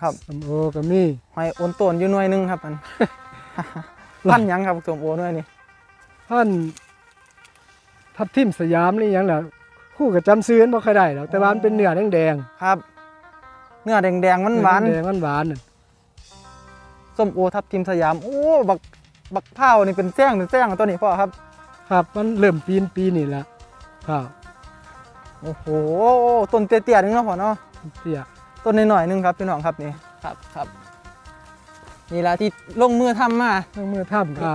ครับส้มโอก็มีหอยโอนต้นอยู่หน่วยหนึงครับมัน พันหยังครับสมโอหน่วยนี่ท่านทับทิมสยามนี่หยังล่ะคู่กับจำซื้อมันบ่ค่อยได้หรอกแต่ว่ามันเป็นเนื้อแดงครับ เนื้อแดงๆๆมันหวานแดงๆหวานๆน่ะส้มโอทับทิมสยามโอ้บักบักเผาวนี่เป็นแจ้งเป็นแจ้งตัวนี้พ่อครับ ครับมันเริ่มปีนปีนี่ละครับโอ้โหต้นเตี้ยๆนึงเนาะพ่อเนาะเตี้ย ต้นน้อยๆนึงครับพี่น้องครับนี่ครับครับนี่ละที่ลงมือทำมาทั้งมือท่ำก็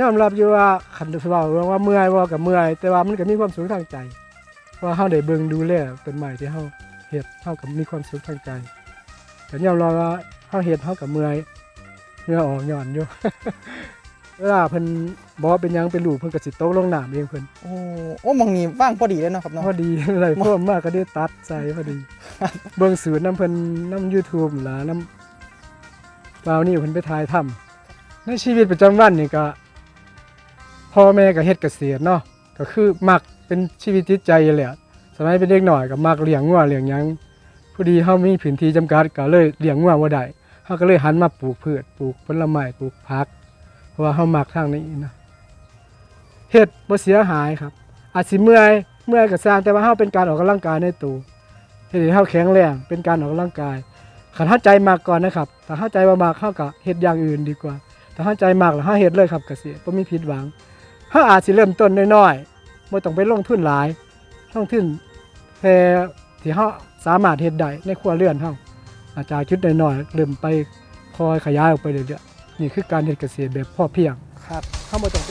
ยอมรับอยู่ว่าคันสิเว้าว่าเมื่อยบ่ก็เมื่อย แต่ว่ามันก็มีความสุขทางใจว่าเฮาได้เบิ่งดูแลต้นไม้ที่เฮาเฮ็ดเฮาก็มีความสุขทางใจแต่ยอมรับว่าเฮาเฮ็ดเฮาก็เมื่อยเหงื่อออกหย่อนอยู่เวลาเพิ่น บ่เป็นหยังเป็นลูกเพิ่นก็สิตกลงน้ำเองเพิ่นโอ้โอ้หมองนี้ว่างพอดีเลยเนาะครับเนาะ พอดี อะไรเพิ่มมากก็ได้ตัดใส่พอดี เบิ่งสูตรน้ำเพิ่นน้ำ YouTube ล่ะน้ำเปล่านี่เพิ่นไปถ่ายทำในชีวิตประจำวันนี่ก็พ่อแม่ก็เฮ็ดเกษตรเนาะก็คือมักเป็นชีวิตจิตใจอยู่แหละสมัยเป็นเด็กหน่อยก็มักเลี้ยงงัวเลี้ยงหยังพอดีเฮามีพื้นที่จำกัดก็เลยเลี้ยงงัวบ่ได้เฮาก็เลยหันมาปลูกพืชปลูกผลไม้ปลูกผัก เพราะว่าเฮามักทางนี้นะ เฮ็ดบ่เสียหายครับ อาจสิเมื่อยเมื่อยก็สร้างแต่ว่าเฮาเป็นการออกกำลังกายในตัวเฮ็ดให้เฮาแข็งแรงเป็นการออกกำลังกายคันเฮาใจมากก่อนนะครับถ้าเฮาใจบ่มากเฮาก็เฮ็ดอย่างอื่นดีกว่าถ้าเฮาใจมากแล้วเฮาเฮ็ดเลยครับก็สิบ่มีผิดหวังเฮาอาจสิเริ่มต้นน้อยๆบ่ต้องไปลงทุนหลายลงทุนแค่ที่เฮาสามารถเฮ็ดได้ในครัวเรือนเฮาอาจจะจุดน้อยๆเริ่มไปคอยขยายออกไปเรื่อยๆนี่คือการเฮ็ดเกษตรแบบพอเพียงครับเฮาบ่ต้องไป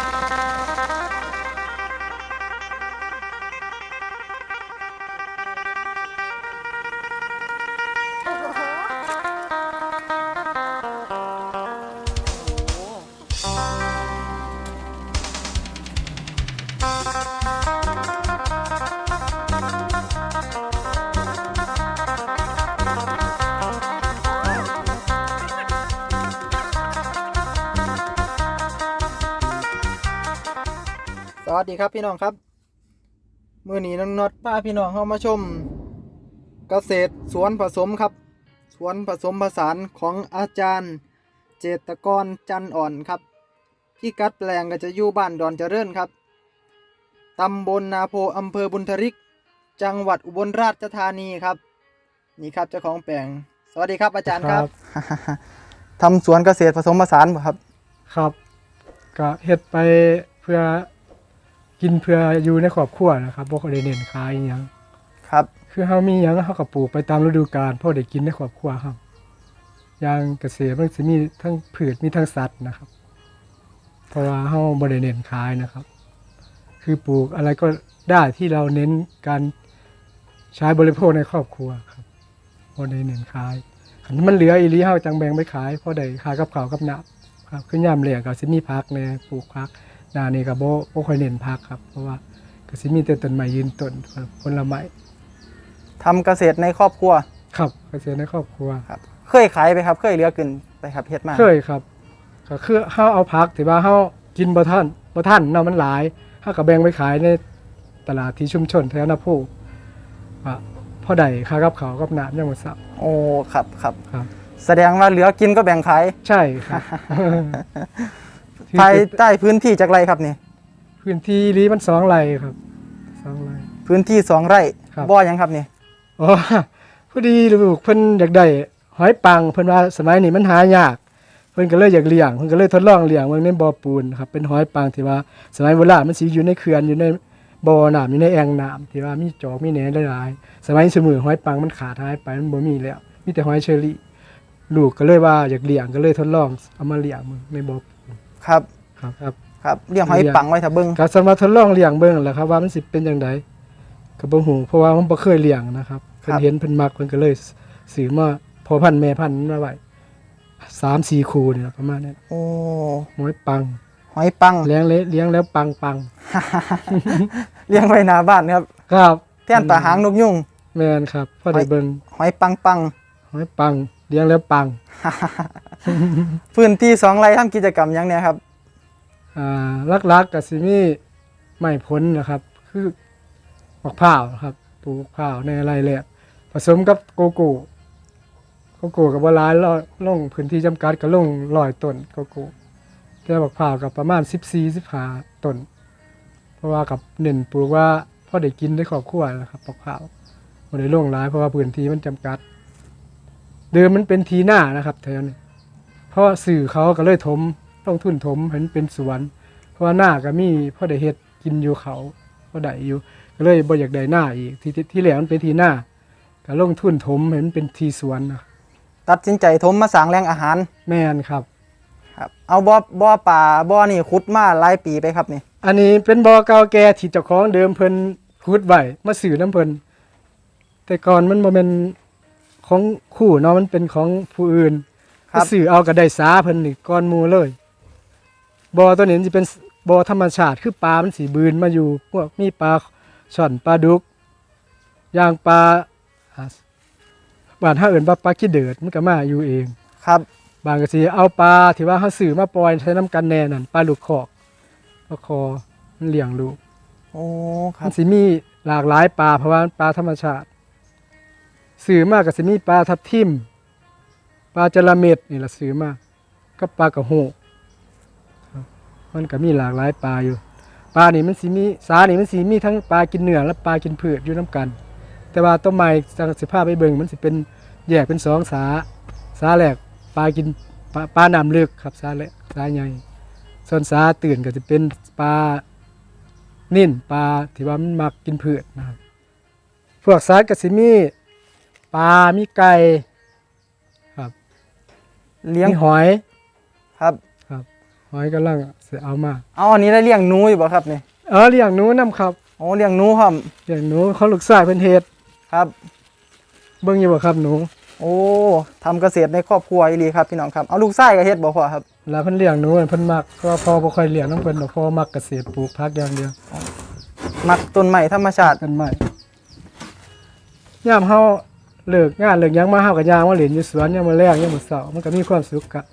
ดีครับพี่น้องครับ มือนี้น้องน็อตพาพี่น้องเข้ามาชม เกษตรสวนผสมครับ สวนผสมผสานของอาจารย์ เจตกรจันอ่อนครับพี่กัดแปลงก็จะอยู่บ้านดอนเจริญครับตำบลนาโพอำเภอบุญทริก จังหวัดอุบลราชธานีครับ นี่ครับเจ้าของแปลง สวัสดีครับอาจารย์ครับทำสวนเกษตรผสมผสานบ่ครับ ครับก็เฮ็ดไปเพื่อ กินเพื่ออยู่ในครอบครัวนะครับบ่ค่อยได้เน้นขายอิหยังครับ คือเฮามีหยังเฮาก็ปลูกไปตามฤดูกาลพอได้กินในครอบครัวครับอย่างเกษตรมันสิมีทั้งพืชมีทั้งสัตว์นะครับ เพราะว่าเฮาบ่ได้เน้นขายนะครับ คือปลูกอะไรก็ได้ที่เราเน้นการใช้บริโภคในครอบครัวครับบ่ได้เน้นขายคันมันเหลืออีหลีเฮาจังแบ่งไปขายพอได้ค่ากับข้าวกับน้ำครับคือยามแล้งก็สิมีพักแหน่ปลูกพัก หน้านี้ก็บ่บ่ค่อยเน้นพักครับ เพราะว่าก็สิมีแต่ต้นไม้ยืนต้นครับผลไม้ทำเกษตรในครอบครัวครับเกษตรในครอบครัว ครับ เคยขายไปครับ เคยเหลือกินไปครับเฮ็ดมาเคยครับ ก็คือเฮาเอาพักที่ว่าเฮากินบ่ทันบ่ทันเนาะมันหลายเฮาก็แบ่งไปขายในตลาดที่ชุมชนแถวนาโพว่าพอได้ค่ากับข้าวกับน้ำยังบ่ซับ โอ้ครับครับ ครับ แสดงว่าเหลือกินก็แบ่งขาย ใช่ครับ ภายใต้พื้นที่จากไรครับนี่ พื้นที่นี้มันสองไร่ครับสองไร่ พื้นที่สองไร่ครับ บ่อยังครับนี่ อ๋อพอดีลูกเพิ่นอยากได้หอยปังเพิ่นว่าสมัยนี้มันหายาก เพิ่นก็เลยอยากเลี้ยงเพิ่นก็เลยทดลองเลี้ยงเบิ่งในบ่อปูนครับเป็นหอยปังที่ว่าสมัยโบราณมันสิอยู่ในเขื่อนอยู่ในบ่อน้ำอยู่ในแอ่งน้ำที่ว่ามีจอกมีแหนหลายๆสมัยสมือหอยปังมันขาดหายไปมันบ่มีแล้วมีแต่หอยเชอรี่ ลูกก็เลยว่าอยากเลี้ยงก็เลยทดลองเอามาเลี้ยงมึงในบ่อปูน ครับครับครับครับเลี้ยงหอยปังไว้ถ้าเบิ่งก็สามารถทดลองเลี้ยงเบิ่งแหละครับว่ามันสิเป็นจังไดก็บ่ฮู้เพราะว่าผมบ่เคยเลี้ยงนะครับเพิ่นเห็นเพิ่นมักเพิ่นก็เลยซื้อมาพอพันธุ์แม่พันธุ์มาไว้3-4คู่นี่ล่ะประมาณนั้นโอ้หอยปัง หอยปังเลี้ยงเละเลี้ยงแล้วปังปังเลี้ยงไว้หน้าบ้านครับ ครับแท่นตาหางนกยุงแม่นครับพอได้เบิ่งหอยปังปังหอยปังเลี้ยงแล้วปัง พื้นที่สองไร่ทำกิจกรรมหยังเนี่ยครับ อ่าลักๆก็สิมีไม้ผลนนะครับ คือมะพร้าวครับปลูกมะพร้าวในไรแหละผสมกับโกโก้โกโก้กับว่าร้ายลลงพื้นที่จำกัดก็ลงร้อยต้นโกโก้แต่บักพร้าวกับประมาณ 14 15ต้น เพราะว่ากับเน้นปลูกว่าพ่อได้กินได้ครอบครัวนะครับบักพร้าวบ่ได้ลงหลายเพราะว่าพื้นที่มันจำกัด เดิมมันเป็นทีหน้านะครับแถวนี้ เพราะว่าสื่อเขาก็เลยถมลงทุนถมเห็นเป็นสวน เพราะว่าหน้าก็มีพอได้เฮ็ดกินอยู่เขาพอได้อยู่ ก็เลยบ่อยากได้หน้าอีกที่ที่ที่แรกมันเป็นทีหน้าก็ลงทุนถมเห็นเป็นทีสวนนะตัดสินใจทมมาสร้างแหล่งอาหารแม่นครับ ครับ เอาบ่อบ่อป่าบ่อนี่ขุดมาหลายปีไปครับนี่ อันนี้เป็นบ่อเก่าแก่ที่เจ้าของเดิมเพิ่นขุดไว้มาสื่อน้ำเพิ่นแต่ก่อนมันบ่แม่นของคู่เนาะมันเป็นของผู้อื่น ครัมาบสื่อเอาก็ได้สาเพิ่นนี่ก่อนหมู่เลยบ่อตัวนี้สิเป็นบ่อธรรมชาติคือปลามันสิบืนมาอยู่พวกมีปลาช่อนปลาดุกอย่างปลาอ่าบ้านเฮาเอิ้นว่าปลาขี้เดือดมันก็มาอยู่เอง ครับ บางก็สิเอาปลาที่ว่าเขาซื้อมาปล่อยใช้น้ำกันแน่นั่นปลาลูกคอกปลาคอมันเลี้ยงลูกโอ้ครัมับนสิมีหลากหลายปลาเพราะว่ามันปลาธรรมชาติซื้อมากก็สิมีปลาทับทิม ปลาจระเม็ดนี่ละซื้อมาก็ปลากระโหกมันก็มีหลากหลายปลาอยู่ ปลานี่มันสิมีสานี่มันสิมีทั้งปลากินเนื้อและปลากินพืชอยู่น้กัน แต่ว่าต้นไม้จังสิพาพไปเบิ่งมันสิเป็นแยกเป็นสองสาสาแรกปลากินปลาปลาน้ำลึกครับสาแรกสาใหญ่ส่วนสาตื่นก็จะเป็นปลานิ่นปลาที่ว่ามันมักกินพืชนะครับพวกสัตว์ก็สิมีปลา มีไก่ เลี้ยงมีหอยครับครับหอยกำลังสิเอามาเอาอันนี้ได้เลี้ยงหนูอยู่บ่ครับนี่เออเลี้ยงหนูนํครับโอ้เลี้ยงหนูพร้อมเลี้ยงหนูเขาลูกชายเพิ่นเฮ็ดครับ เบิ่งอยู่บ่ครับหนูโอ้ทำเกษตรในครอบครัวอีหลีครับพี่น้องครับเอาลูกไส้ก็เฮ็ดบ่พ่อครับ แล้วเพิ่นเลี้ยงหนูเพิ่นมักเพราะว่าพ่อบ่ค่อยเลี้ยงน้องเพิ่นดอกพ่อมักเกษตรปลูกผักอย่างเดียวมักต้นไม้ธรรมชาติกันใหม่ยามเฮา เลิกงานเลิกหยังมาเฮาก็ย่างมาเล่นอยู่สวนยามมื้อแลงยามมื้อเช้ามันก็มีความสุขกะ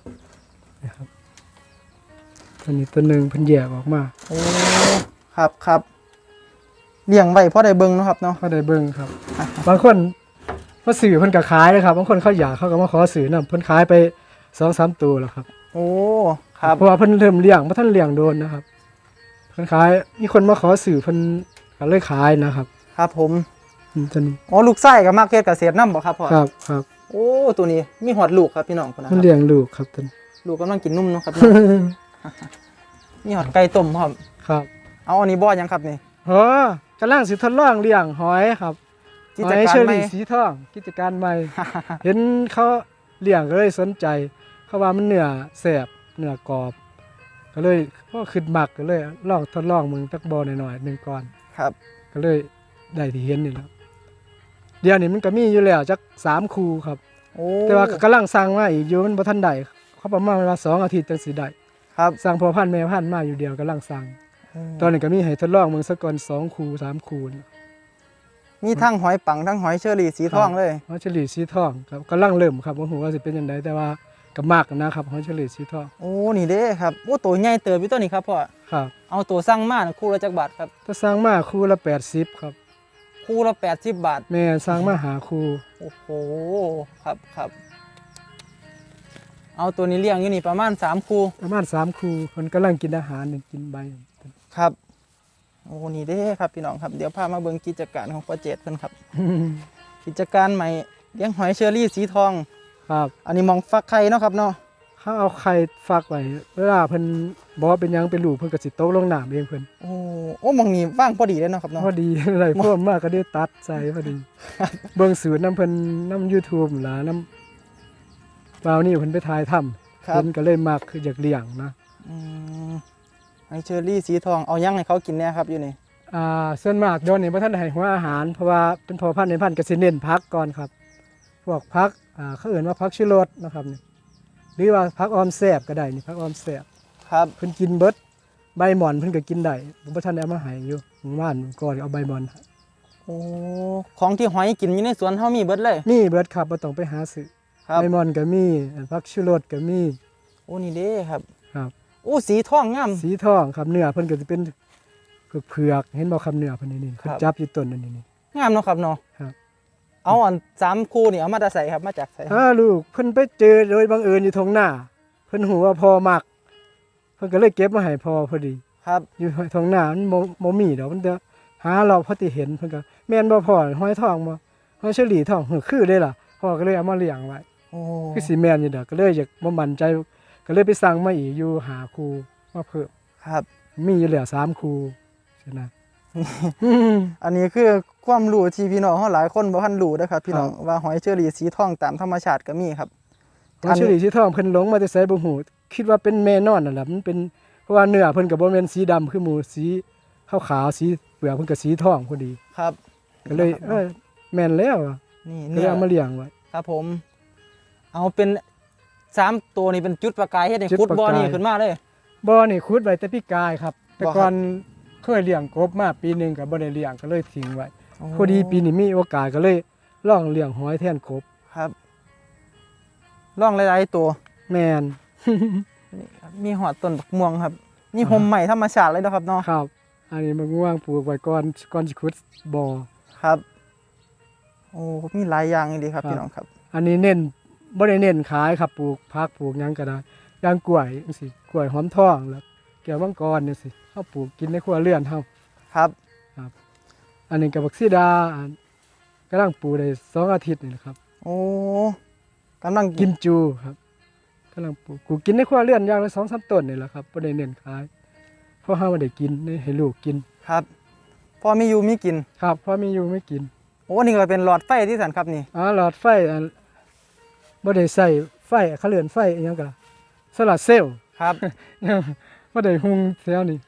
นะครับตัวนี้ตัวหนึงเพิ่นแยกออกมาโอ้ครับครับเลี้ยงไว้พอได้เบิ่งเนาะครับเนาะเขาได้เบิ่งครับ บางคนมาสื่อเพิ่นก็ขายนะครับบางคนเขาอยากเขาก็มาขอสื่อนำเพิ่นขายไป2-3ตัวแล้วครับ โอ้ครับเพราะว่าเพิ่นเริ่มเลี้ยงบ่ทันเลี้ยงโดนนะครับเพิ่นขายมีคนมาขอสื่อเพิ่นก็เลยขายนะครับ ครับผมอืม ตัวนี้อ๋อลูกไส้กับมักเฮ็ดเกษตรนํบ่ครับพ่อครับครับโอ้ตัวนี้มีหอดลูกครับพี่น้องคนนะคมันรับเลี้ยงลูกครับตัวนี้ ลูกกำลังกินนุ่มเนาะครับมีหอดไก่ต้มพร้อมครับเอาอันนี้บ่อยังครับนี่โอ้กำลังสิทดลองเลี้ยงหอยครับกิหจอยการเชอใหม่รี่สีทองกิจการใหม่ เห็นเขาเลี้ยงก็เลยสนใจ เขาว่ามันเนื้อแสบเนื้อกรอบ ก็เลยก็ขึ้นมักก็เลยลองทดลองมึงตักบอหน่อยๆหนึ่งก่อน ครับ ก็เลยได้ที่เห็นนี่แหล้ว เดี๋ยวนี้มันก็มีอยู่แล้วจักสามคูครับ โอ้แต่ว่าก็กำลังสั่งมาอีกอยู่มันบ่ทันได้เขาประมาณเวลาสองอาทิตย์จังสิได้ครับสั่งพอพันธุ์แม่พันธุ์มาอยู่เดียวกำลังสั่งตอนนี้ก็มีให้ทดลองมึงสักก่อนสองคูสามคูนี่มีทั้งหอยปังทั้งหอยเชอรี่สีทองเลยหอยเฉลี่ยสีทองครับกำลังเริ่มครับว่าหัวาสิเป็นยังไงแต่ว่าก็มากนะครับหอยเฉลี่ยสีทองโอ้นี่เด้ครับโอ้ตัวใหญ่เติบอยู่ตัวนี้ครับพ่อครับเอาตัวสั่งมาน่ะคู่ละจักบาทครับถ้าสร้างมาคูละแปดสิบครับ คู่ละ80บาท แม่สร้างมาหาคูโอ้โห ครับครับ เอาตัวนี้เลี้ยงอยู่นี่ประมาณ3คู่ ประมาณสามคูคนกำลังกินอาหารหนึ่งกินใบ ครับ โอ้นี่เด้ครับพี่น้องครับ เดี๋ยวพามาเบิ่งกิจการของโปรเจกต์เพิ่นครับ กิจการใหม่เลี้ยงหอยเชอรี่สีทอง ครับ อันนี้มองฟักไข่เนาะครับเนาะ เขาเอาไข่ฝากไว้เวลาเพิ่นบอกว่าเป็นหยังเป็นลูกเพิ่นก็สิโตกลงน้ำเองเพิ่นโอ้โอ้มองนี่ว่างพอดีเลยเนาะครับเนาะ พอดีอะไรเพิ่มมากก็ได้ตัดใส่พอดีเบิ่งสูตรน้ำเพิ่นน้ำ YouTube ล่ะน้ำเปล่านี่เพิ่นไปถ่ายทำครับเพิ่นก็เลยมักคืออยากเลี้ยงนะอืมหอยเชอรี่สีทองเอายังให้เขากินแน่ครับอยู่นี่อ่าส่วนมากโดนนี่บ่ทันได้ให้หัวอาหารเพราะว่าเป็นพอพันธุ์ในพันธุ์ก็สิเน้นพักก่อนครับ พวกพักอ่าเขาเอิ้นว่าพักชิรสนะครับนี่ หรือว่าพักออมแซ่บก็ได้นี่พักออมแซ่บครับเพิ่นกินเบิดใบหม่อนเพิ่นก็กินได้ผมบ่ทันได้เอามาให้อยู่ผมว่านก่อนเอาใบหม่อนให้โอ้ของที่หอยกินอยู่ในสวนเฮามีเบิดเลย มีเบิดครับบ่ต้องไปหาซื้อครับใบหม่อนก็มีพักชิรสก็มีโอ้นี่เด้ครับครับโอ้สีทองงามสีทองครับเนื้อเพิ่นก็สิเป็นเผือกๆเห็นบ่ครับเนื้อเพิ่นนี่นี่ครับเพิ่นจับอยู่ต้นนั่นนี่นี่งามเนาะครับเนาะครับ เอาอันสามคู่นี่เอามาแต่ใส่ครับมาจากใส่ถ้าลูกเพิ่นไปเจอโดยบังเอิญอยู่ทงหน้า เพิ่นหูว่าพ่อมัก เพิ่นก็เลยเก็บมาให้พ่อพอดี ครับอยู่ทงหน้ามันบ่บ่มีดอกมันจะหาเราพอติเห็นเพิ่นก็แม่นบ่พ่อห้อยทองบ่ห้อยเฉลี่ทองเออคือได้ล่ะพ่อก็เลยเอามาเลี้ยงไว้โอ้คือสิแม่นอยู่ดอกก็เลยอยากบ่มั่นใจก็เลยไปสั่งมาอีกอยู่หาครูมาเพิ่มครับ มีอยู่แล้วสามครูใช่นะ อันนี้คือความรู้ที่พี่น้องเขาหลายคนบ่ทันรู้นะครับ พี่น้องครับว่าหอยเชอรี่สีทองตามธรรมชาติก็มีครับห้อยเฉลี่สีทองเพิ่นหลงมาแต่ไสบ่ฮู้คิดว่าเป็นแม่นอนนั่นล่ะมันเป็นเพราะว่าเนื้อเพิ่นก็บ่แม่นสีดำคือหมูสีขาวๆสีเปลือกเพิ่นก็สีทองพอดีครับก็เลยเอ้ยแม่นแล้วอะนี่ก็เลเนื้ยอเอามาเลี้ยงไว้ครับผม เอาเป็นสามตัวนี่เป็นจุดประกายเฮ็ดให้จุดคุดประบ่อกายนี่ขึ้นมาเลยบ่อนี่ขุดไว้แต่พี่กายครับ แต่บ่ครับก่อน เคยเลี้ยงกบมาปีหนึงก็บ่ได้เลี้ยงก็เลยทิ้งไว้พอดีปีนี้มีโอกาสก็เลยลองเลี้ยงหอยแทนกบครับร่องหลายๆตัว แม่นนี่ครับมีหอดต้นบักม่วงครับ นี่ห่มใหม่ธรรมชาติเลยนะครับเนาะครับ อันนี้มันง่วงปลูกไว้ก่อนก่อนสิขุดบ่อครับ โอ้มีหลายอย่างดีครับครับพี่น้องครับ อันนี้เน้นบ่ได้เน้นขายครับปลูกผักปลูกหยังก็ได้อย่างกล้วยจังซี่กล้วยหอมทองแล้วแก้วมังกรจังซี่ เฮาปลูกกินในครัวเรือนเฮาครับอันนี้ก็บักซีดาอันกำลังปลูกได้สองอาทิตย์นี่แหละครับ โอ้กำลังกิมจูครับกำลังปลูกกูกินในครัวเรือนอย่างละสองสามต้นนี่แหละครับบ่ได้เน้นขายเพราะเฮาบ่ได้กินได้ให้ลูกกิน ครับพอมีอยู่มีกิน ครับเพราะมีอยู่ไม่กินโอ้นี่ก็เป็นหลอดไฟที่สันครับนี่อ๋อหลอดไฟอันบ่ได้ใส่ไฟเขาเรือนไฟอิหยังก็โซลาร์เซลล์ ครับ บ่ได้หุงแถวนี้โอ้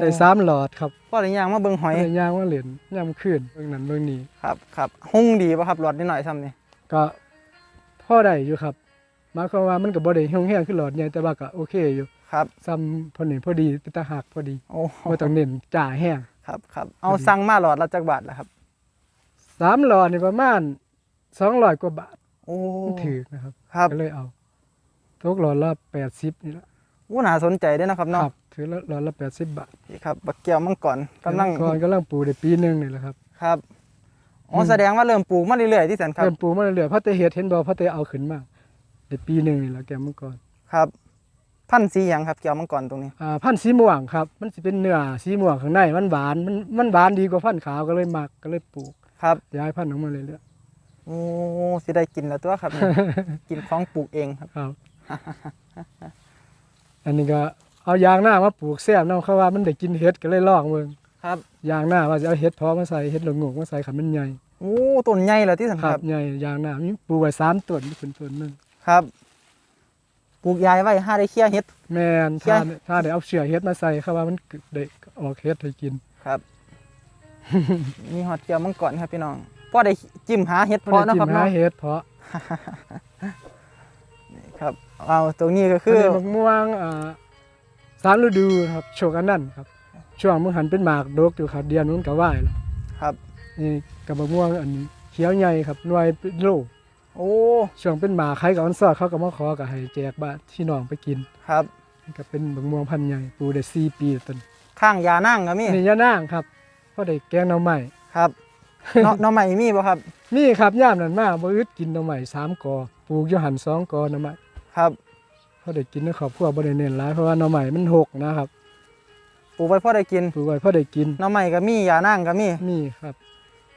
ได้สามหลอดครับพ่อได้ย่างมาเบิ่งหบ่อยได้ย่างว่าเหรียญยามคืนเบิ่งนั้นเบิ่งนี้ครับครับหุ้งดีป่ะครับหลอดนิดหน่อยซ้ำนี่ก็พอได้อยู่ครับหมายความว่ามันก็บ่ได้หุงแห้งคือหลอดใหญ่แต่ว่าก็โอเคอยู่ครับซ้ำพอนี่พอดีเป็นตาหักพอดีโอ้บ่ต้องเน้นจ่าแห้งครับครับเอาสั่งมาหลอดละจักบาทละครับสามหลอดนี่ประมาณ200กว่าบาทโอ้มันถือนะครับครับก็เลยเอาตกหลอดละ80นี่ละโอ้น่าสนใจเด้อนะครับคเนาะรับถือละหลอดละ80บาทนี่ครับบักเกียวมังกรกำลังก่อนกำลังปลูกได้ปีหนึงนี่แหละครับครับอ๋ออืมแสดงว่าเริ่มปลูกมาเรื่อยๆที่สันครับเริ่มปลูกมาเรื่อยๆเพราะแต่เฮ็ดเห็นบ่เพราะแต่เอาขึ้นมาได้ปีหนึงนี่แหละแกมังกรครับ พันธุ์สีหยังครับเกียวมังกรตรงนี้อ่าพันธุ์สีม่วงครับ มันสิเป็นเนื้อสีม่วงข้างในมันหวานมันมันหวานดีกว่าพันธุ์ขาวก็เลยมักก็เลยปลูกครับย้ายพันธุ์ออกมาเรื่อยโอ้สิได้กินแล้วตัวครับนี่กินของปลูกเองครับๆครับ อันนี้ก็เอายางหน้ามาปลูกแซ่บเนาะเขาว่ามันได้กินเห็ดก็เลยลองเบิ่งครับ ยางหน้าว่าจะเอาเห็ดเพาะมาใส่เห็ดหลงงกมาใส่ขันมันใหญ่โอ้ต้นใหญ่แล้วที่สันคครัรับบใหญ่ยางหน้ามีปลูกไว้สามต้นมีต้นต้นหนึงครับปลูกยายไว้ห้าได้เคี่ยเฮ็ด แม่นใช่ ถ้าถ้าได้เอาเชือกเห็ดมาใส่เขาว่ามันได้ออกเห็ดให้กินครับ มีหอดเกียวมังกรครับพี่น้องพ่อได้จิ้มหาเฮ็ดเพราะเพาะ ได้เนาะกิครับนหาเนาะเห็ดเพาะ ครับ เอาตรงนี้ก็คืคืออมะม่วงอ่าสามฤดูครับโชคอันนั้นครับ ช่วงมึงหันเป็นหมากดกอยู่ครับเดือนมันก็ไหวแล้วครับ นี่กับมะม่วงอันนี้เขียวใหญ่ครับหน่วยเป็นโลโอ้ช่วงเป็นหมากใครกับอันซอดเขาก็มาขอก็ให้แจกบ้านที่น้องไปกินครับ นี่ก็เป็นมะม่วงพันธุ์ใหญ่ปลูกได้สี่ปีต้นข้างยานั่งก็มีนี่ยะนางครับพอได้แกงหน่อไม้ครับเนาะหน้องใหม่มีบ่ครับมีครับย่ามนั้นมาบ่อึดกินหน่อไม้สามกอปลูกอยู่หันสองกอหน่อไม้ ครับพอได้กินในครอบครัวบ่ได้เน้นหลายเพราะว่าหน่อไม้มันหกนะครับปลูกไว้พอได้กินปลูกไว้พอได้กินหน้องใหม่ก็มียานั่งก็มีมีครับ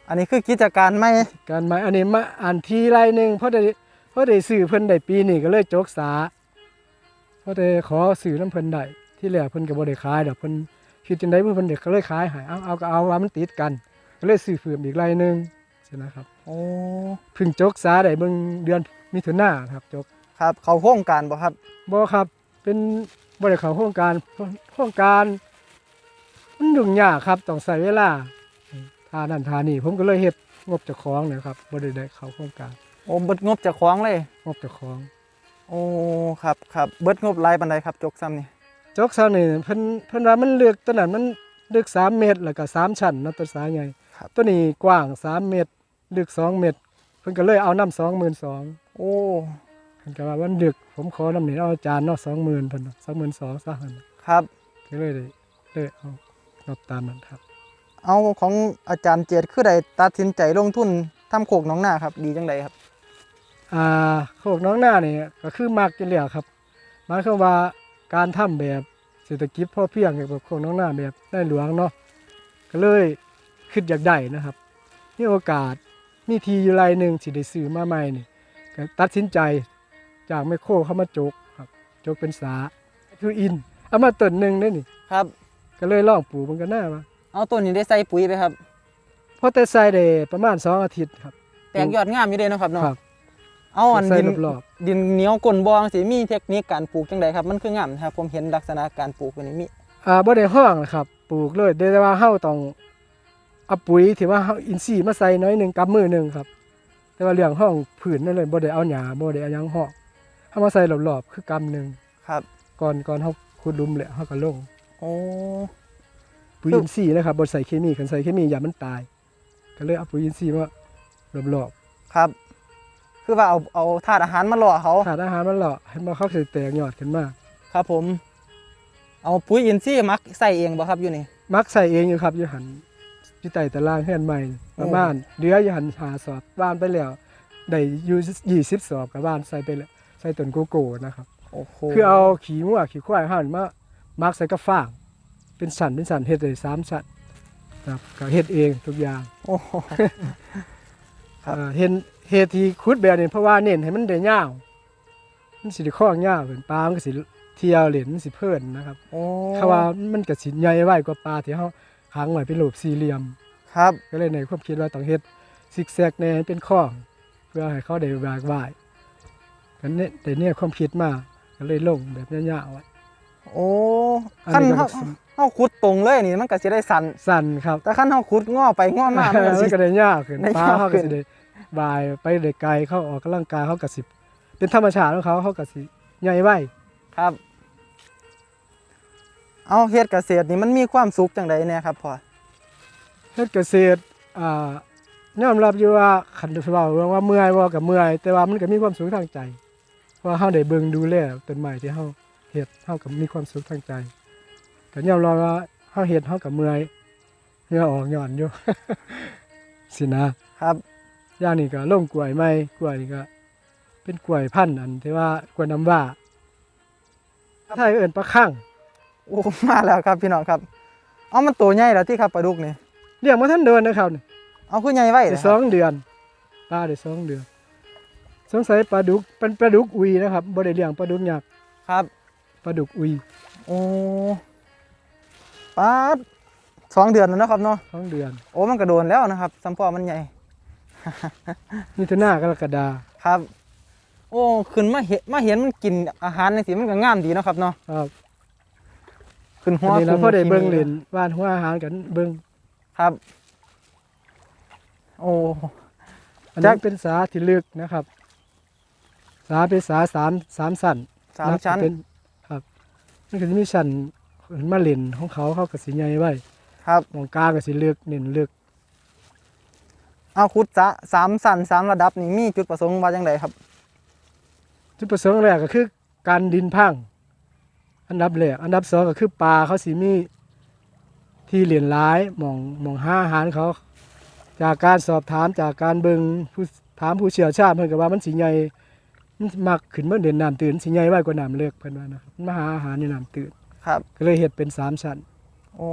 อันนี้คือกิจการไม่การไม้อันนี้มาอ่านทีไรหนึงเพราะได้เพราะได้ซื้อเพิ่นได้ปีนี้ก็เลยจกษาเพราะได้ขอซื้อน้ำเพิ่นได้ที่แรกเพิ่นก็บ่ได้ขายดอกเพิ่นคิดจังได๋เพิ่นเด็กก็เลยขายให้เอาเอาก็เอาว่ามันติดกัน ก็เลยซื้อเพิ่มอีกไรหนึงใช่นะครับโอ้เพิ่งจกษาได้เบิ่งเดือนมิถุนายนครับจก ครับ เขาโครงการบ่ครับบ่ครับ เป็นบ่ได้เข้าโครงการโครงการมันยุ่งยากครับต้องใช้เวลาทานั่นทานี่ผมก็เลยเฮ็ดงบเจ้าของเนะครับบ่ได้ได้เข้าโครงการโอ้เบิดงบจากของเลย งบเจ้าของ โอ้ครับครับเบิดงบหลายปานใดครับจกซ้ำนี่จกเสานี่เพิ่นเพิ่นว่ามันเลือกตัวนั้นมันลึก3เมตรแล้วก็3ชั้นเนาะต้นสายใหญ่ตัวนี้กว้าง3เมตร ลึก2เมตร เพิ่นก็เลยเอานำ22,000โอ้ เพิ่นก็ว่ามันลึกผมขอนำนี่เอาอาจารย์เนาะ20,000เพิ่นเนาะ22,000ซะหั่นครับ ก็เลยได้เลยเอางบตามนั้นครับ เอาของอาจารย์เจตคือได้ตัดสินใจลงทุนทำโขกน้องหน้าครับ ดีจังไดครับ อ่าโคกน้องหน้านี่ก็คือมักจะแล้วครับหมายความว่าการทำแบบเศรษฐกิจพอเพียงแบบโคกน้องหน้าแบบได้หลวงเนาะก็เลยคิดอยากได้นะครับมีโอกาสมีทีอยู่ไรหนึ่งสิได้ซื้อมาใหม่นี่ก็ตัดสินใจ จากไมโครเข้ามาจกครับจกเป็นสาคืออินเอามาต้นหนึ่งได้นี่ครับ ก็เลยลองปลูกมันก็น่ามาเอาต้นนี้ได้ใส่ปุ๋ยไปครับพอแต่ใส่ได้ประมาณสองอาทิตย์ครับ แตกยอดงามอยู่เด้เนาะครับเนาะครับเอาอันใส่ดินรอบดินเหนียวก้นบองสิมีเทคนิคการปลูกจังไดครับ มันคืองามนะครับผมเห็นลักษณะการปลูกวันนี้มีอ่าบ่ได้ห้องนะครับ ปลูกเลยแต่ว่าเฮาต้องเอาปุ๋ยที่ว่าเฮาอินทรีย์มาใส่น้อยหนึงกับมือหนึงครับ แต่ว่าเรื่องห้องผืนนั่นเลยบ่ได้เอาหญ้าบ่ได้เอาหยังห้อง เฮามาใส่รอบๆคือกำหนึงครับ ก่อนก่อนเฮาขุดหลุมแล้วเฮาก็ลงโอ้ปุ๋ยอินทรีย์นะครับบ่ใส่เคมีคันใส่เคมีอย่ามันตาย ก็เลยเอาปุ๋ยอินทรีย์มารอบครับ คือว่าเอาเอาธาตุอาหารมาหล่อเขาๆขาดอาหารมันหล่อให้มันเข้าสิแตกยอดขึ้นมาครับผม เอาปุ๋ยอินทรีย์มักใส่เองบ่ครับอยู่นี่ มักใส่เองอยู่ครับอยู่หันอยู่ใต้ตารางเฮือนใหม่นี่ประมาณเดืออยู่หันหาสอบบ้านไปแล้วได้อยู่20สอบกับบ้านใส่ไปแล้ว ใส่ต้นโกโก้นะครับโอ้โหคือเอาขี้งัวขี้ควายห่านมามักใส่กระฟางเป็นสันเป็นสันเฮ็ดได้สามสันครับก็เฮ็ดเองทุกอย่างโอ้โหครับเอ่อเห็นเฮ็ดที่ขุดแบบนี้เพราะว่าเน้นให้มันได้ยาวมันสิได้คล้องยาวเป็นปลามันก็สิเที่ยวเล่นมันสิเพิ่นนะครับโอ้เพราะว่ามันก็สิใหญ่ไว้กว่าปลาที่เฮาหางไว้เป็นรูปสี่เหลี่ยม ครับ ก็เลยในความคิดว่าต้องเฮ็ดซิกแซกแหน่ให้เป็นคล้องเพื่อให้เขาได้วากว่ายกันเนี่ยแต่เนี่ยความคิดมาก็เลยลงแบบยาวๆไว้โอ้อันขั้นนี้ก็เฮาเฮาขุดตรงเลยนี่มันก็สิได้สั่นสั่นครับแต่ขั้นเฮาขุดง้อไปง้อมามันก็มัสินก็ได้ยากขึ้นได้ปลายากเขาขึ้ก็นสิได้บายไปได้ไกลเขาออกกำลังกายเขาก็สิเป็นธรรมชาติของเขาเขาก็สิใหญ่ไว้ครับ เอาเฮ็ดเกษตรนี่มันมีความสุขจังไดเนี่ยครับพ่อเฮ็ดเกษตรอ่ายอมรับอยู่ว่าคันว่าว่าเมื่อยบ่ก็เมื่อย แต่ว่ามันก็มีความสุขทางใจเพราะ ว่าเฮาได้เบิ่งดูแลต้นไม้ที่เฮาเฮ็ดเฮาก็มีความสุขทางใจก็ยอมรับว่าเฮาเฮ็ดเฮาก็เมื่อยเหงื่อออกหย่อนอยู่ สินะครับอย่างนี้ก็ลงกล้วยใหม่กล้วยนี่ก็ เป็นกล้วยพันธุ์อันที่ว่ากล้วยน้ำว้าถ้าเอิ้นปลาคั่งโอ้มาแล้วครับพี่น้องครับ เอามันตัวใหญ่แล้วที่ครับปลาดุกนี่เลี้ยงมาท่านเดินนะครับนี่เอาคือใหญ่ไว้ได้เลยสองเดือนปลาได้สองเดือน สงสัยปลาดุกเป็นปลาดุกอุยนะครับบ่ได้เลี้ยงปลาดุกยักษ์ครับปลาดุกอุยโอ้ปลาดสองเดือนแล้วเนาะครับเนาะสองเดือน โอ้มันกระโดนแล้วนะครับสัมพอมันใหญ่มิถุนากรกฎาครับ โอ้ขึ้นมาเห็นมาเห็นมันกินอาหารในสิมันก็งามดีเนาะครับเนาะครับขึ้นหัอัวนนี้เราขึ้นพอได้ขี้เบิ่งมือเล่นว่านหัวอาหารกันเบิ่งครับ โอ้อันจันี้กเป็นสาที่ลึกนะครับ สาเป็นสาสามสามสั้นสามชั้นเป็นครับมันก็จะมีชั้นเห็นมาเล่นของเขาเขาก็สิใหญ่ไว้ครับหมองกลางก็สิลึกเน้นลึกเอาคุดซะสามสันสามระดับนี่มีจุดประสงค์ว่าจังไดครับ จุดประสงค์แรกก็คือ การดินพังอันดับแรกอันดับสองก็คือปลาเขาสิมีที่เหรียญร้ายหมองหมองห้าอาหารเขา จากการสอบถามจากการเบิงผู้ถามผู้เชี่ยวชาญเพิ่นก็ว่ามันสิใหญ่ มันมักขึ้นเมื่อเด่นน้ำตื่นสิใหญ่ไว้กว่าน้ำเลิกเพิ่นว่านะครับมันมาหาอาหารในน้ำตื่นครับก็เลยเฮ็ดเป็นสามชั้นโอ้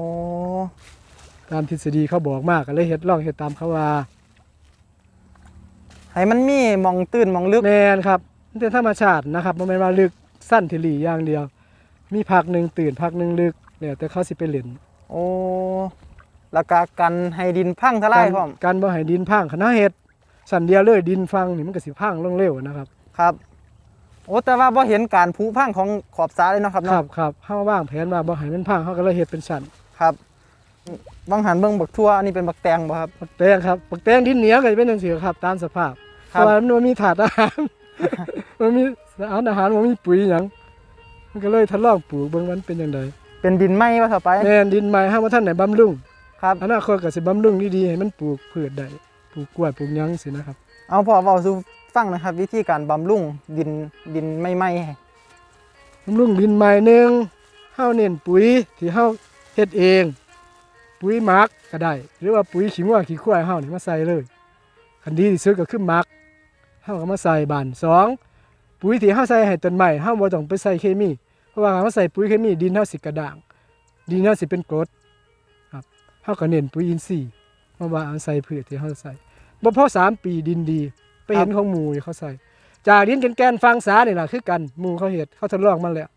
ตามทฤษฎีเขาบอกมากก็เลยเฮ็ดลองเฮ็ดตามเขาว่าให้มันมีหมองตื่นหมองลึกแม่นครับมันเป็นธรรมชาตินะครับบ่แม่นว่าลึกสั้นทีหลีอย่างเดียว มีพักหนึงตื่นพักหนึงลึกแล้วแต่เขาสิไปเล่นโอ้แล้วก็กันให้ดินพังทลายพร้อมการบ่ให้ดินพังคณะเฮ็ดสันเดียวเลยดินฟังนี่มันก็สิพังลงเร็วนะครับ ครับ โอ้แต่ว่าบ่เห็นการผุพังของขอบสาเลยเนาะครับครัเนาะบครับเฮาวางแผนว่าบ่ให้มันพังเฮาก็เลยเฮ็ดเป็นสันครับบางหันเบิ่งบักทั่วอันนี้เป็นบักแตงบ่ครับ ปักแตงครับปักแตงดินเหนียวก็จะเป็นจังซี่ครับตามสภาพเพครับ ราะว่ามันบ่มีถาดอาหาร มันมีสารอาหารบ่มีปุ๋ยหยังมันก็เลยทดลองปลูกเบิ่งมันเป็นจังไดเป็นดินไหมว่าต่อไปแม่นดินใหม่เฮาบ่ทันได้บำรุงครับ อนาคตก็สิบำรุงดีๆให้มันปลูกพืชได้ปลูกกล้วยปลูกหยังสินะครับเอาพอเว้าสู่ ฟังนะครับ วิธีการบำรุงดินดินไม่ไหมบำรุงดินใหม่หนึ่งเฮาเน้นปุ๋ยที่เฮาเฮ็ดเอง ปุ๋ยหมักก็ได้ หรือว่าปุ๋ยขี้งัวขี้ควายเฮานี่มาใส่เลยคันดีที่สุดก็คือหมักเฮาก็มาใส่บานสองปุ๋ยที่เฮาใส่ให้ต้นไม้เฮาบ่ต้องไปใส่เคมี เพราะว่าเฮาใส่ปุ๋ยเคมีดินเฮาสิกระด้าง ดินเฮาสิเป็นกรดครับเฮาก็เน้นปุ๋ยอินทรีย์เพราะว่าเอาใส่พืชที่เฮาใส่บ่พอสามปีดินดี ไปเห็นของหมู่ที่เขาใส่ จากดินแกนๆฟางสานี่ล่ะคือกันหมู่เขาเฮ็ดเขาทดลองมาแล้ว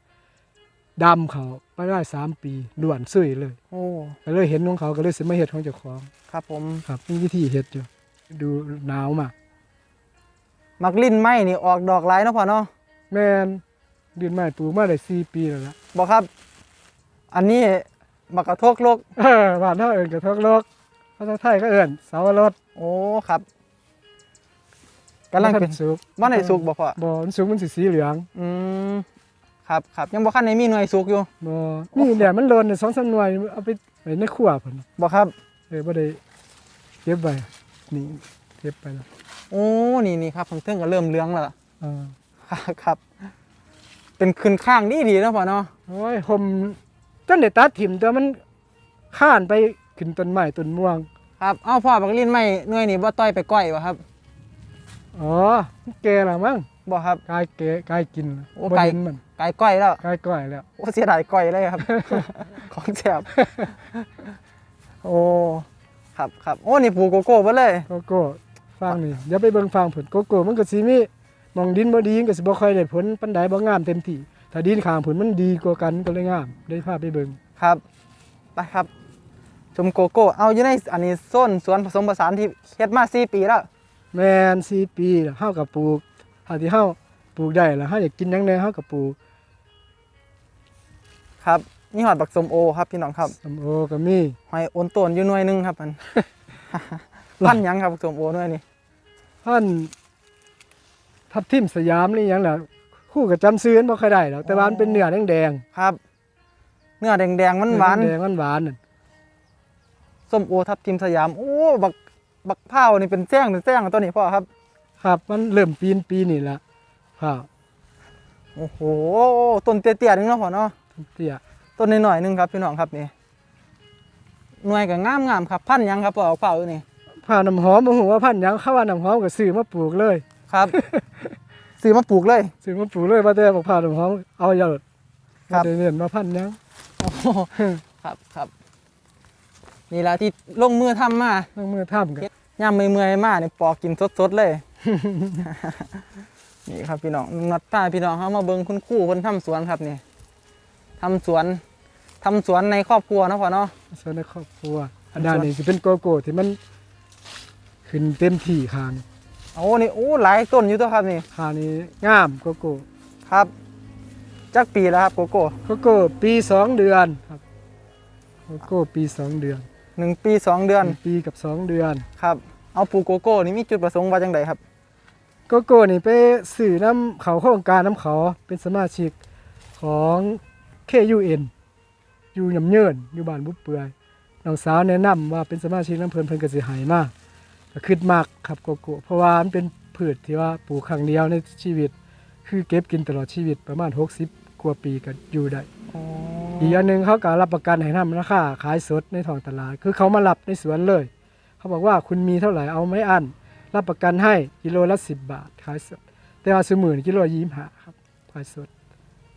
ดำเขาไปได้สามปีด่วนซุยเลยโอ้ก็เลยเห็นของเขาก็เลยสิมาเฮ็ดของเจ้าของครับผมครับมีวิธีเฮ็ดอยู่ดูหนาวมามักลิ้นไม้นี่ออกดอกหลายเนาะพ่อเนาะแม่นเดือนไม้ปลูกมาได้4ปีแล้วล่ะบ่ครับ อันนี้มักกระทกโลกเออบ้านเฮาเอิ้นกระทกโลกภาษาไทยก็เอิ้นเสาวรสโอ้ครับ กำลังเป็นสุกบ่ได้สุกบ่พ่อบ่มันสุกมันสิสีเหลืองอืมครับครับยังบ่คันได้มีหน่วยสุกอยู่บ่นี่แหละมันหล่น2 3หน่วยเอาไปไว้ในครัวพุ่นบ่ครับเออบ่ได้เก็บไว้นี่เก็บไปแล้วโอ้นี่นี่ครับผมเทิงก็เริ่มเหลืองแล้วอ่าครับครับเป็นขึ้นข้างดีดีๆเนาะพ่อเนาะโอ้ยผมต้นได้ตัดถิ่มแต่มันข้านไปขึ้นต้นไม้ต้นม่วง ครับ เอ้าพ่อบักลิ้นไม้หน่วยนี่บ่ต้อยไปก้อยบ่ครับ อ๋อมันแก่แล้วมั้งบ่ครับ กายแก่กายกินโอ้บ่ไก่ เห็นมันกายก้อยแล้ว กายก้อยแล้ว โอ้เสียดายก้อยเลยครับ ของแซ่บโอ้ครับครับโอ้นี่ปลูกโกโก้เบ่เลย โกโก้ฟังนี่อย่าไปเบิ่งฟังผลโกโก้มันก็สิมีหมองดินบ่ดีมันก็สิบ่ค่อยได้ผลปานใดบ่งามเต็มที่ถ้าดินข้างผลมันดีกว่ากันก็เลยงามได้พาไปเบิ่งครับไปครับชมโกโก้ เอาอยู่ในอันนี้โซนสวนผสมผสานที่เฮ็ดมา4ปีแล้ว แม่น4ปีแล้วเฮาก็ปลูกถ้าที่เฮาปลูกได้แล้วเฮาอยากกินหยังแหน่เฮาก็ปลูกครับนี่หอดบักสมโอครับพี่น้องครับส้มโอก็มี หอยโอนโตนอยู่หน่วยหนึงครับมัน พันหยังครับบักสมโอหน่วยนี้ท่านทับทิมสยามนี่หยังล่ะคู่กับจำซื้อมันบ่ค่อยได้หรอกแต่ว่ามันเป็นเนื้อแดงครับ เนื้อแดงๆๆมันหวานแดงๆหวานๆนั่นส้มโอทับทิมสยามโอ้บัก บักเผาวนี่เป็นแจ้งเป็นแจ้งตัวนี้พ่อครับ ครับมันเริ่มปีนปีนี่ละข้าวโอ้โหต้นเตี้ยๆนึงเนาะพ่อเนาะเตี้ยต้นน้อยๆนึงครับพี่น้องครับนี่หน่วยก็งามๆครับ พันหยังครับพ่อเอาเผาวอยู่นี่ผ้าน้ำหอมบ่ฮู้ว่าพันธุ์หยังเขาว่าน้ำหอมก็ซื้อมาปลูกเลยครับซื้อมาปลูกเลยซื้อมาปลูกเลยว่าแต่บอกผ้าน้ำหอมเอาอย่าหลดครับได้เรียนมาพันธุ์หยังโอ้โหครับครับนี่ละที่ลงมือทำมาลงมือทำกัน ย่ามเมื่อยๆมาเนี่ยปอกกินสดๆเลย นี่ครับพี่น้องนัดตาพี่น้องเขามาเบิ่งคุณครู่คนทำสวนครับนี่ทำสวนทำสวนในครอบครัวเนาะพ่อเนาะส่วนในครอบครัวอันนั้นนี่สิเป็นโกโก้ที่มันขึ้นเต็มที่คางโอ้นี่โอ้หลายต้นอยู่ตัวครับนี่คานี้งามโกโก้ครับจักปีแล้วครับโกโก้โกโก้ปีสองเดือนครับโกโก้ปีสองเดือน หนึ่งปีสองเดือนหนึ่งปีกับสองเดือน ครับ เอาปลูกโกโก้นี่มีจุดประสงค์ว่าจังไดครับ โกโก้นี่ไปสื่อน้ำเขาโครงการน้ำเขาเป็นสมาชิกของ KUN อยู่ยำเยินอยู่บ้านบุบเปือยน้องสาวแนะนำว่าเป็นสมาชิกน้ำเพลินเพิ่นก็สิใหายมากก็คิดมากครับโกโก้เพราะว่ามันเป็นพืชที่ว่าปลูกครั้งเดียวในชีวิต คือเก็บกินตลอดชีวิตประมาณ 60 กว่าปีก็อยู่ได้ อีกอย่างหนึ่งเขาก็รับประกันให้นำราคาขายสดในท้องตลาด คือเขามารับในสวนเลย เขาบอกว่าคุณมีเท่าไหร่เอาไม่อั้นรับประกันให้กิโลละสิบบาทขายสด แต่ว่าสมื่นกิโลยี่ห้าครับขายสด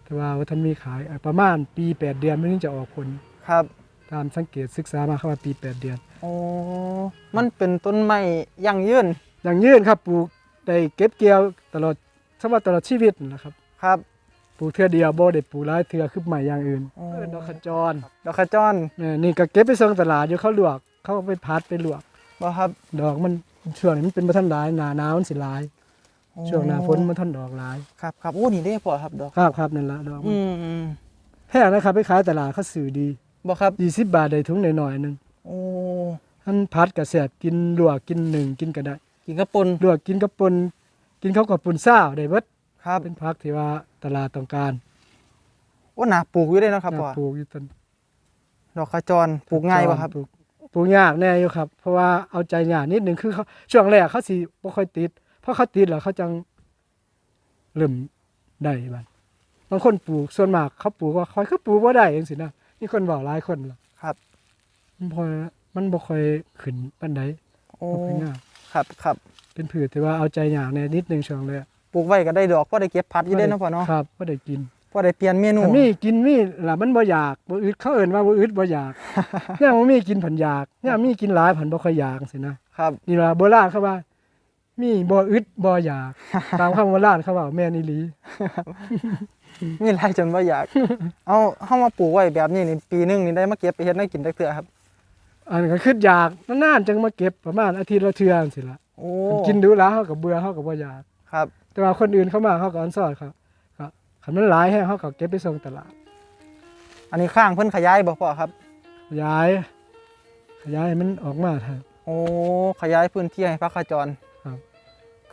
แต่ว่าว่าท่านมีขายเอ่อประมาณปีแปดเดือนไม่ถึงจะออกผลครับ ตามสังเกตศึกษามาเข้ามาปีแปดเดือนโอ้มันเป็นต้นไม้ยั่งยืนอย่างยืนครับปลูกได้เก็บเกี่ยวตลอดสำหรับตลอดชีวิตนะครับครับป ลูกเทื่อเดียวบ่ได้ปลูกหลายเทื่อคือใหม่อย่างอื่นอ๋อเออดอกขจรดอกขจรเออนี่ก็เก็บไปส่งตลาดอยู่เขาลวก เขาเอาไปพัดไปลวกบ่ครับ ดอกมันช่วงนี้มันเป็นบ่ทันหลายหน้าหนาวมันสิหลาย ช่วงหน้าฝนมันทันดอกหลาย ครับครับโอ้นี่ได้พอครับดอก ครับครับนั่นละดอกมันอืมอืมแพงนะครับไปขายตลาดเขาซื้อดีบ่ครับ 20 บาทได้ถุงหน่อยๆหนึงโอ้ท่านพัดกับแสบกินลวกกินหนึ่งกินก็ได้ กินกระปนลวกกินกับปนกินข้าวกับปุ่นซ่าวได้เบิดครับเป็นผักที่ว่า ตลาดต้องการโอ้หนาปลูกอยู่ได้เนาะครับพ่อปลูกอยู่ต้นดอกขจรปลูกง่ายป่ะครับปลูกปลูกยากแน่อยู่ครับ เพราะว่าเอาใจยากนิดหนึงคือเขาช่วงแรกเขาสิบ่ค่อยติดเพราะเขาติดแล้วเขาจังเริ่มได้บัดบางคนปลูกส่วนมากเขาปลูกว่าค่อยคือปลูกบ่ได้จังซี่นะมีคนบอกหลายคนล่ะครับมันพอมันบ่ค่อยขึ้นปานใดโอ้บ่ค่อยงามครับครับ เป็นผืชที่ว่าเอาใจยากแน่นิดนึงช่วงแรก ปลูกไว้ก็ได้ดอกก็ได้เก็บผัดอยู่เด้เนาะพ่อเนาะครับบ่ได้กินพอได้เปลี่ยนเมนูถ้ามีกินมีล่ะมันบ่อยากบ่อึดเขาเอิ้นว่าบ่อึดบ่อยากยามบ่มีกินผันอยากยามมีกินหลายผันบ่ค่อยอยากสินะครับนี่ล่ะโบราณเขาว่า มีบ่อึดบ่อยาก ตามคำโบราณเขาว่าแม่นอีหลีมีหลายจนบ่อยาก เอาเฮามาปลูกไว้แบบนี้นี่ปีหนึงนี่ได้มาเก็บไปเฮ็ดให้กินจักเทื่อครับ อันก็คิดอยากนานๆจังมาเก็บประมาณอาทิตย์ละเทื่อจังซี่ล่ะโอ้กินดูแล้วเขาก็เบื่อเขาก็บ่อยากครับ แต่ว่าคนอื่นเข้ามาเขาก็อันซอยครับก็คันมันหลายแฮงเขาก็เก็บไปส่งตลาด อันนี้ข้างเพิ่นขยายบ่พ่อครับ ขยาย ขยายให้มันออกมาครับโอ้ขยายพื้นที่ให้พักขจรครับ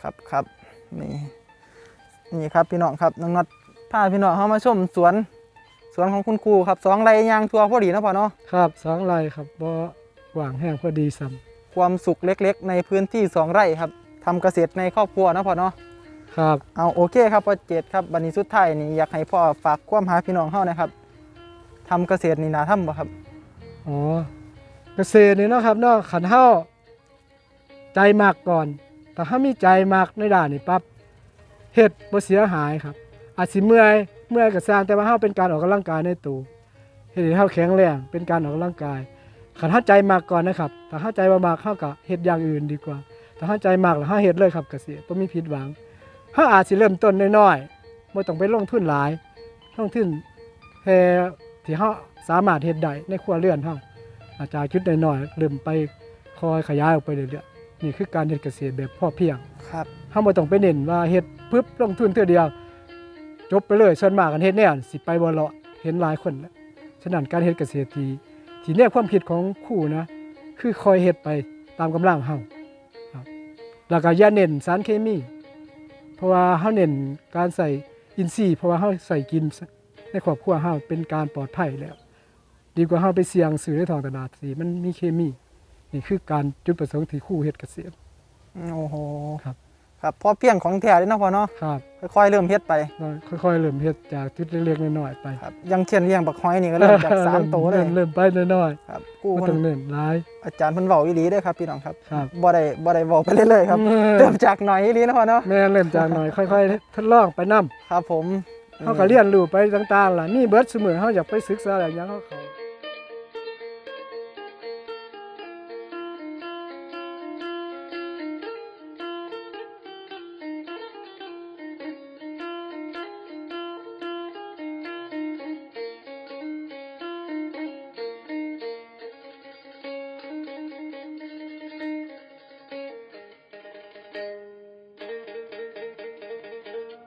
ครับครับนี่นี่ครับพี่น้องครับน้องน็อตพาพี่น้องเข้ามาชมสวนสวนของคุณครูครับสองไร่ยางทัวพอดีเนาะพ่อเนาะครับสองไร่ครับบ่กว้างแห้งพอดีซ้ำความสุขเล็ก ๆ ในพื้นที่สองไร่ครับทำเกษตรในครอบครัวเนาะพ่อเนาะ ครับเอาโอเคครับพ่อเจตครับบันนี้สุดท้ายนี่อยากให้พ่อฝากความหาพี่น้องเข้านะครับทำเกษตรนี่นาทำบ่ครับ อ๋อเกษตรนี่เนาะครับเนาะขันเฮาใจมากก่อน แต่ถ้ามีใจมากในด้านนี้ปั๊บเฮ็ดบ่เสียหายครับ อาจสิเมื่อยเมื่อยก็สร้างแต่ว่าเฮาเป็นการออกกำลังกายในตัวเฮ็ดให้เฮาแข็งแรงเป็นการออกกำลังกายขันเฮาใจมากก่อนนะครับแต่ถ้าใจบ่มากเฮาก็เฮ็ดอย่างอื่นดีกว่า แต่ถ้าใจมากแล้วเฮาเฮ็ดเลยครับเกษตรบ่มีผิดหวัง เฮาอาจสิเริ่มต้นน้อยๆบ่ต้องไปลงทุนหลาย ลงทุนแค่ที่เฮาสามารถเฮ็ดได้ในครัวเรือนเฮาอาจจะจุดน้อยๆเริ่มไปคอยขยายออกไปเรื่อยๆนี่คือการเฮ็ดเกษตรแบบพอเพียงครับเฮาบ่ต้องไปเน้นว่าเฮ็ดปึ๊บลงทุนเทื่อเดียว จบไปเลยส่วนมากกันเฮ็ดแนวสิไปบ่เลาะเห็นหลายคนแล้วฉะนั้นการเฮ็ดเกษตรที่ที่แนวความคิดของครูนะ คือคอยเฮ็ดไปตามกำลังเฮาครับแล้วก็อย่าเน้นสารเคมี เพราะว่าเฮาเน้นการใส่อินทรีย์เพราะว่าเฮาใส่กินในครอบครัวเฮาเป็นการปลอดภัยแล้ว ดีกว่าเฮาไปเสี่ยงซื้อในท้องตลาดสิมันมีเคมีนี่คือการจุดประสงค์ที่ครู่เฮ็ดเกษตรโอ้โหครับ ครับพอเพียงของแท้เลยเนาะพ่อเนาะครับค่อยๆเริ่มเฮ็ดไปเราค่อยๆเริ่มเฮ็ดจากจุดเล็กๆน้อยๆไปครับอยังเช่นเลี้ยงบักหอยนี่ก็เริ่มจากสามตัวเลยริ่มเริ่มไปน้อยครับๆกูบ่เพิ่ต้อนงเน้นหลายอาจารย์เพิ่นเว้าอีหลีเด้อครับพี่น้องครับครับบ่ได้บ่ได้เว้าไปเรื่อยๆครับเริ่มจากหน่อยอีหลีนะพ่อเนาะแม่เริ่มจากหน่อยค่อยๆทดลองไปนํครับผมเฮาก็เรียนรู้ไปต่างๆล่ะมีเบิดเสมอเฮาอยากไปศึกษาอะไรอย่างเฮาเขา